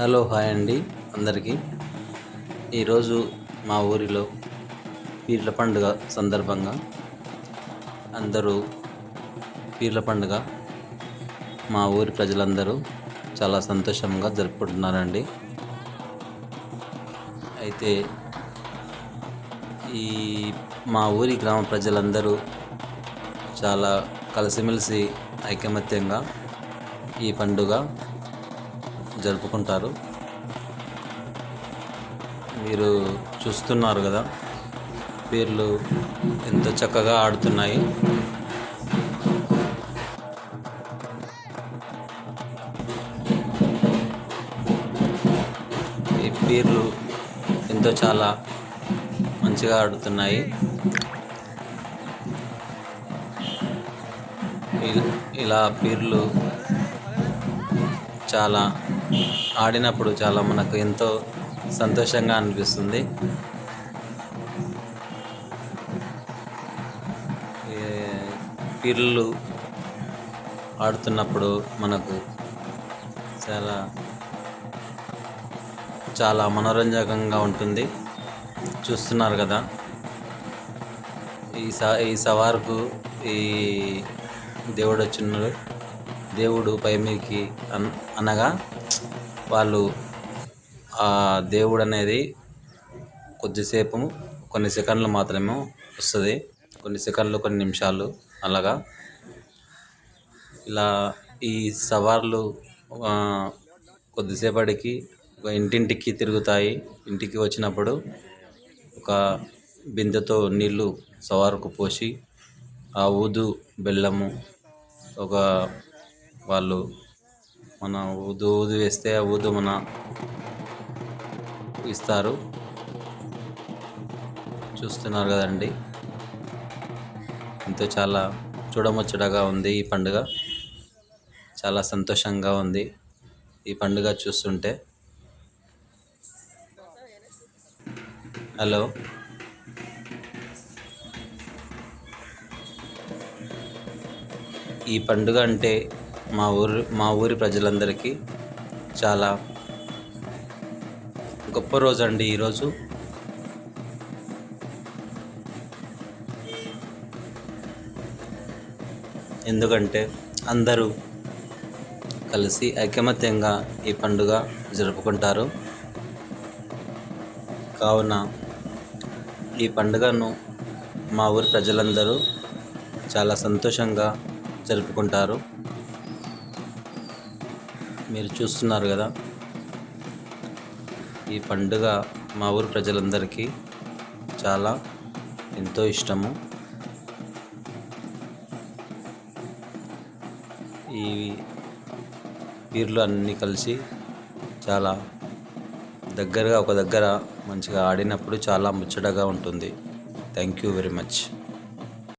Hello hi అండి అందరికీ. ఈరోజు మా ఊరిలో పీర్ల పండుగ సందర్భంగా అందరూ పీర్ల పండుగ మా ఊరి ప్రజలందరూ చాలా సంతోషంగా జరుపుకుంటున్నారండి. అయితే ఈ మా ఊరి గ్రామ ప్రజలందరూ చాలా కలిసిమెలిసి ఐకమత్యంగా ఈ పండుగ జరుపుకుంటారు. మీరు చూస్తున్నారు కదా పీర్లు ఎంతో చక్కగా ఆడుతున్నాయి. ఈ పీర్లు ఎంతో చాలా మంచిగా ఆడుతున్నాయి. ఇలా పీర్లు చాలా ఆడినప్పుడు చాలా మనకు ఎంతో సంతోషంగా అనిపిస్తుంది. పిల్లలు ఆడుతున్నప్పుడు మనకు చాలా చాలా మనోరంజకంగా ఉంటుంది. చూస్తున్నారు కదా ఈ స ఈ సవార్కు ఈ దేవుడు వచ్చినాడు. దేవుడు పై మీదకి అన్ అనగా వాళ్ళు ఆ దేవుడు అనేది కొద్దిసేపు కొన్ని సెకండ్లు మాత్రమే వస్తుంది. కొన్ని సెకండ్లు కొన్ని నిమిషాలు అలాగా. ఇలా ఈ సవార్లు కొద్దిసేపటికి ఒక ఇంటింటికి తిరుగుతాయి. ఇంటికి వచ్చినప్పుడు ఒక బిందెతో నీళ్ళు సవారుకు పోసి ఆ ఊదు బెల్లము ఒక వాళ్ళు మన ఊదు ఊదు వేస్తే ఆ ఊదు మన ఇస్తారు. చూస్తున్నారు కదండి. ఎంతో చాలా చూడముచ్చటగా ఉంది ఈ పండుగ. చాలా సంతోషంగా ఉంది ఈ పండుగ చూస్తుంటే. హలో. ఈ పండుగ అంటే మా ఊరు మా ఊరి ప్రజలందరికీ చాలా గొప్ప రోజు అండి ఈరోజు. ఎందుకంటే అందరూ కలిసి ఐకమత్యంగా ఈ పండుగ జరుపుకుంటారు. కావున ఈ పండుగను మా ఊరి ప్రజలందరూ చాలా సంతోషంగా జరుపుకుంటారు. మీరు చూస్తున్నారు కదా. ఈ పండుగ మా ఊరు ప్రజలందరికీ చాలా ఎంతో ఇష్టము. ఈ పీర్లు అన్నీ కలిసి చాలా దగ్గరగా ఒక దగ్గర మంచిగా ఆడినప్పుడు చాలా ముచ్చటగా ఉంటుంది. Thank you very much